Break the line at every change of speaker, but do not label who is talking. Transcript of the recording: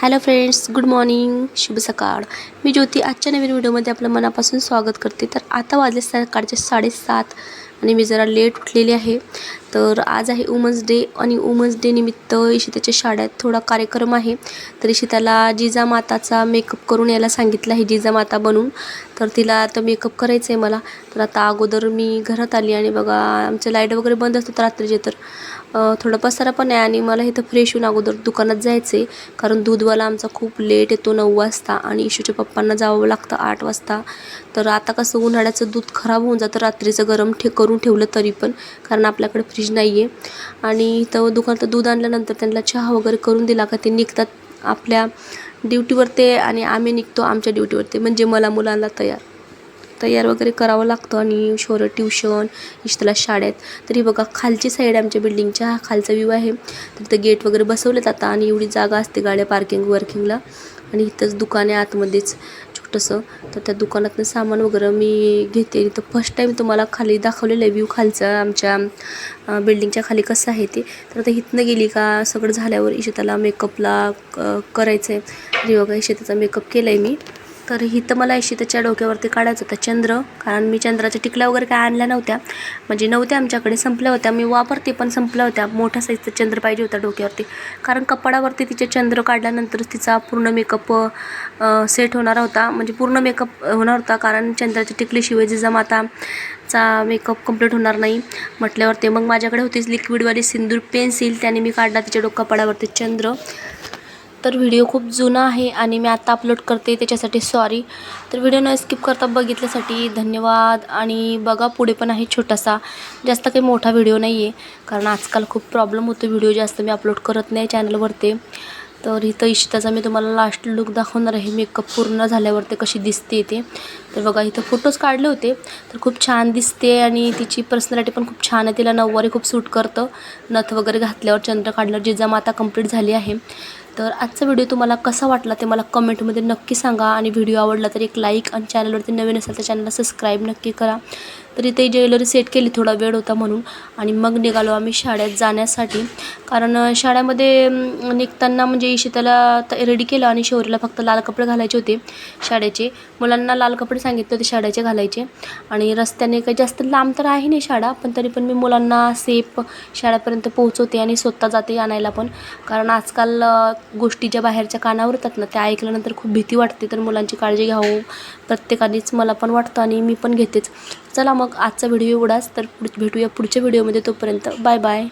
Hello friends good morning शुभ सकाळ. मी ज्योती आजच्या नवीन व्हिडिओमध्ये आपलं मनापासून स्वागत करते. तर आता वाजले सकाळचे साडेसात आणि मी जरा लेट उठलेली आहे. तर आज आहे वुमन्स डे आणि वुमन्स डे निमित्त इशिताच्या शाळेत थोडा कार्यक्रम आहे. तर इशिताला जिजामाताचा मेकअप करून यायला सांगितलं आहे जिजामाता बनून. तर तिला आता मेकअप करायचं आहे मला. तर आता अगोदर मी घरात आली आणि बघा आमचं लाइट वगैरे बंद असतात रात्रीचे तर थोडं पसारा पण आहे आणि मला इथं फ्रेश होऊन अगोदर दुकानात जायचं आहे कारण दूधवाला आमचा खूप लेट येतो नऊ वाजता आणि इशूच्या पप्पांना जावं लागतं आठ वाजता. तर आता कसं उन्हाळ्याचं दूध खराब होऊन जातं रात्रीचं गरम ठे करून ठेवलं तरी पण कारण आपल्याकडे फ्रीज नाही आहे आणि इथं दुकानात दूध आणल्यानंतर त्यांना चहा वगैरे करून दिला का ते निघतात आपल्या ड्युटीवर ते आणि आम्ही निघतो आमच्या ड्युटीवर ते म्हणजे मला मुलांना तयार. तयार वगैरे करावं लागतं आणि शोरं ट्युशन इष्टला शाळेत. तरी बघा खालची साईड आमच्या बिल्डिंगच्या हा खालचा व्ह्यू आहे. तर तिथं गेट वगैरे बसवलेत आता आणि एवढी जागा असते गाड्या पार्किंग वर्किंगला आणि इथंच दुकान आहे आतमध्येच छोटंसं. तर त्या दुकानातनं सामान वगैरे मी घेते. इथं फर्स्ट टाईम तुम्हाला खाली दाखवलेलं आहे व्ह्यू खालचं आमच्या बिल्डिंगच्या खाली कसं आहे ते. तर आता इथनं गेली का सगळं झाल्यावर इशिताला मेकअपला क- करायचं आहे आणि बघा इशिताचा मेकअप केला आहे मी. तर हिथं मला इशिताच्या डोक्यावरती काढायचं होतं. चंद्र कारण मी चंद्राच्या टिकल्या वगैरे काय आणल्या नव्हत्या. म्हणजे नव्हत्या आमच्याकडे संपल्या होत्या. मी वापरते पण संपल्या होत्या. मोठ्या साईजचा चंद्र पाहिजे होता डोक्यावरती. कारण कपाडावरती तिचे चंद्र काढल्यानंतरच तिचा पूर्ण मेकअप सेट होणार होता. म्हणजे पूर्ण मेकअप होणार होता कारण चंद्राच्या टिकलीशिवाय जिजामाताचा मेकअप कंप्लीट होणार नाही. म्हटल्यावरती मग माझ्याकडे होतीच लिक्विडवाली सिंदूर पेन्सिल त्याने मी काढला तिच्या डोक कपाडावरती चंद्र. तर व्हिडिओ खूप जुना आहे आणि मी आता अपलोड करते त्याच्यासाठी सॉरी तर व्हिडिओ न स्किप करता बघितल्यासाठी धन्यवाद आणि बघा पुढे पण आहे छोटासा. जास्त काही मोठा व्हिडिओ नाही आहे कारण आजकाल खूप प्रॉब्लेम होतो. व्हिडिओ जास्त मी अपलोड करत नाही चॅनलवरती तर इथं इशिताचा मी तुम्हाला लास्ट लुक दाखवणार आहे. मेकअप पूर्ण झाल्यावर ते कशी दिसते ते. तर बघा इथं फोटोज काढले होते. तर खूप छान दिसते आणि तिची पर्सनॅलिटी पण खूप छान आहे. तिला नऊवारी खूप सूट करतं. नथ वगैरे घातल्यावर चंद्र काढल्यावर जिजामाता कंप्लीट झाली आहे. तर आजचा व्हिडिओ तुम्हाला कसा वाटला ते मला कमेंटमध्ये नक्की सांगा. आणि व्हिडिओ आवडला तर एक लाईक आणि चॅनलवरती नवीन असेल तर चॅनलला सबस्क्राईब नक्की करा. तर इथे ज्वेलरी सेट केली थोडा वेळ होता म्हणून. आणि मग निघालो आम्ही शाळेत जाण्यासाठी. कारण शाळेमध्ये निघताना म्हणजे इशिताला रेडी केलं आणि शौरीला फक्त लाल कपडे घालायचे होते शाळेचे. मुलांना लाल कपडे सांगितले होते शाळेचे घालायचे. आणि रस्त्याने काही जास्त लांब तर आहे नाही शाळा पण तरी पण मी मुलांना सेफ शाळेपर्यंत पोहोचवते आणि स्वतः जाते आणायला पण. कारण आजकाल गोष्टी ज्या बाहेरच्या कानावर येतात ना त्या ऐकल्यानंतर खूप भीती वाटते. तर मुलांची काळजी घ्यावं प्रत्येकानेच मला पण वाटतं आणि मी पण घेतेच. चला मग आजचा व्हिडिओ एवढाच तर पुढ भेटूया पुढच्या व्हिडिओमध्ये तोपर्यंत बाय बाय.